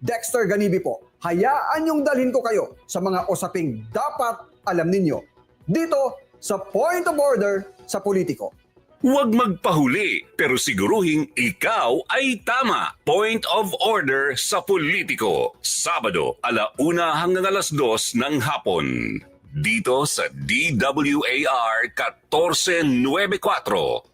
Dexter Ganibi po, hayaan yung dalhin ko kayo sa mga usaping dapat alam ninyo. Dito sa Point of Order sa Politiko. Huwag magpahuli, pero siguruhing ikaw ay tama. Point of Order sa Politiko. Sabado, alauna hanggang alas dos ng hapon. Dito sa DWAR 1494.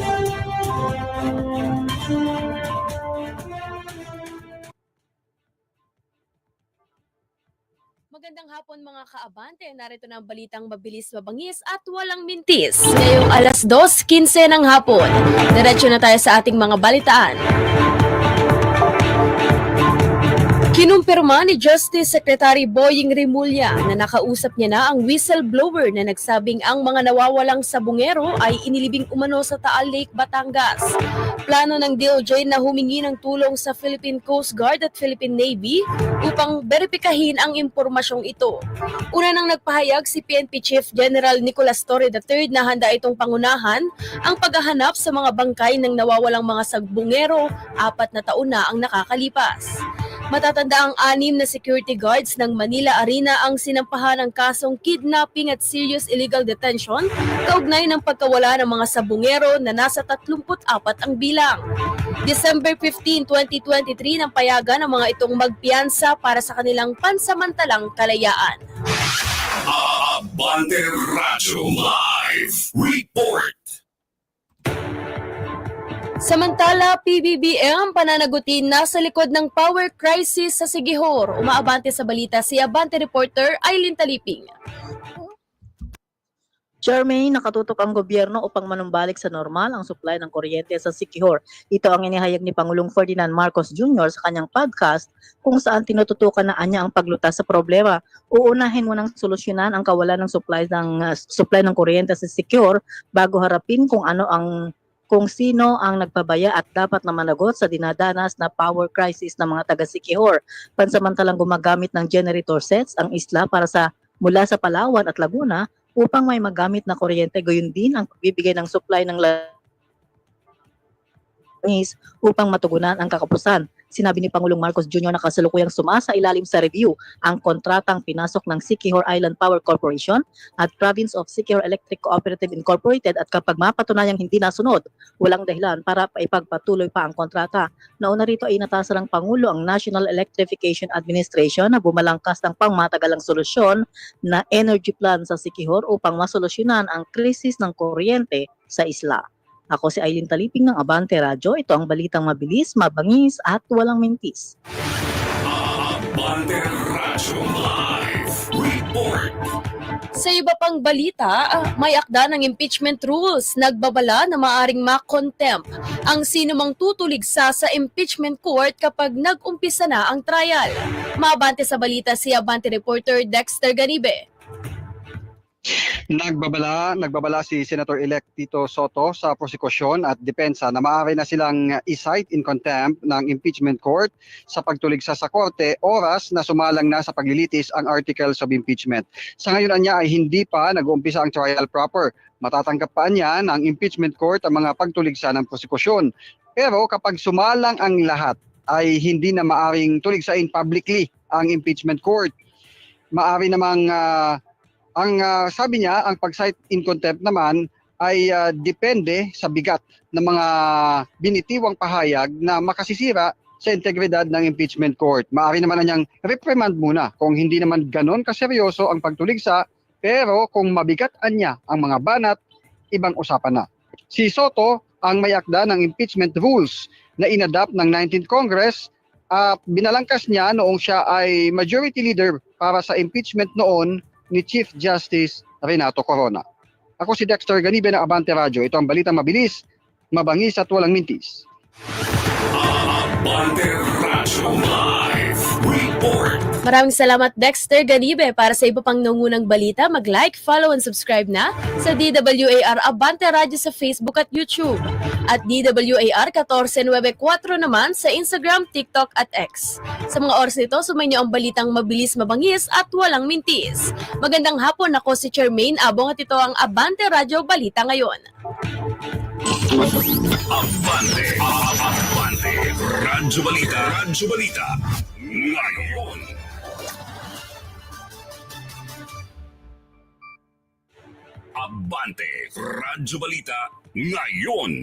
Magandang hapon mga kaabante. Narito na ang balitang mabilis, mabangis at walang mintis. Ngayong alas 2.15 ng hapon. Diretso na tayo sa ating mga balitaan. Kinumpirma ni Justice Secretary Boying Rimulya na nakausap niya na ang whistleblower na nagsabing ang mga nawawalang sabungero ay inilibing umano sa Taal Lake, Batangas. Plano ng DOJ na humingi ng tulong sa Philippine Coast Guard at Philippine Navy upang beripikahin ang impormasyong ito. Una nang nagpahayag si PNP Chief General Nicolas Torre III na handa itong pangunahan ang paghahanap sa mga bangkay ng nawawalang mga sagbungero apat na taon na ang nakakalipas. Matatanda ang anim na security guards ng Manila Arena ang sinampahan ng kasong kidnapping at serious illegal detention kaugnay ng pagkawala ng mga sabungero na nasa 34 ang bilang. December 15, 2023 nang payagan ng mga itong magpiyansa para sa kanilang pansamantalang kalayaan. Abante Radyo Live Report. Samantala, PBBM pananagutin nasa likod ng power crisis sa Sigihor. Umaabante sa balita si Abante reporter Aileen Taliping. Charmaine, nakatutok ang gobyerno upang manumbalik sa normal ang supply ng kuryente sa Sikihor. Ito ang inihayag ni Pangulong Ferdinand Marcos Jr. sa kanyang podcast kung saan tinututukan na anya ang paglutas sa problema. Uunahin mo ng solusyonan ang kawalan ng supply ng uh, supply ng kuryente sa Sikihor bago harapin kung ano ang kung sino ang nagpabaya at dapat na managot sa dinadanas na power crisis ng mga taga Sikihor. Pansamantalang gumagamit ng generator sets ang isla para sa mula sa Palawan at Laguna upang may magamit na kuryente gayon din ang pagbibigay ng supply ng langis upang matugunan ang kakapusan. Sinabi ni Pangulong Marcos Jr. na kasalukuyang sumasa ilalim sa review ang kontratang pinasok ng Sikihor Island Power Corporation at Province of Sikihor Electric Cooperative Incorporated at kapag mapatunayang hindi nasunod, walang dahilan para ipagpatuloy pa ang kontrata. Nauna rito ay inatasan ng Pangulo ang National Electrification Administration na bumalangkas ng pangmatagalang solusyon na energy plan sa Sikihor upang masolusyonan ang krisis ng kuryente sa isla. Ako si Aileen Taliping ng Abante Radyo. Ito ang balitang mabilis, mabangis at walang mintis. Abante Radyo Live Report. Sa iba pang balita, may akda ng impeachment rules nagbabala na maaring makontempt ang sinumang tutuligsa sa impeachment court kapag nag-umpisa na ang trial. Maabante sa balita si Abante reporter Dexter Ganibe. Nagbabala, nagbabala si Senator-elect Tito Soto sa prosekusyon at depensa na maaari na silang i-cite in contempt ng impeachment court sa pagtuligsa sa korte oras na sumalang na sa paglilitis ang articles of impeachment. Sa ngayon anya ay hindi pa nag-uumpisa ang trial proper. Matatanggap pa niya ng impeachment court ang mga pagtuligsa ng prosekusyon. Pero kapag sumalang ang lahat ay hindi na maaring tuligsain publicly ang impeachment court. Maari namang ah, ang ah, sabi niya, ang pag-cite in contempt naman ay ah, depende sa bigat ng mga binitiwang pahayag na makasisira sa integridad ng impeachment court. Maaari naman na niyang reprimand muna kung hindi naman ganon kaseryoso ang pagtuligsa pero kung mabigat niya ang mga banat, ibang usapan na. Si Soto ang may akda ng impeachment rules na inadapt ng 19th Congress at binalangkas niya noong siya ay majority leader para sa impeachment noon ni Chief Justice Renato Corona. Ako si Dexter Ganibe ng Abante Radio. Ito ang balitang mabilis, mabangis at walang mintis. Abante Radyo Live Report. Maraming salamat Dexter Ganibe para sa iba pang nangunang balita. Mag-like, follow and subscribe na sa DWAR Abante Radio sa Facebook at YouTube. At DWAR 1494 naman sa Instagram, TikTok at X. Sa mga oras nito, sumayin niyo ang balitang mabilis, mabangis at walang mintis. Magandang hapon, ako si Charmaine Abong at ito ang Abante Radio Balita ngayon. Abante. Abante. Radyo Balita. Radyo Balita. Ngayon. Abante. Radyo Balita. Ngayon.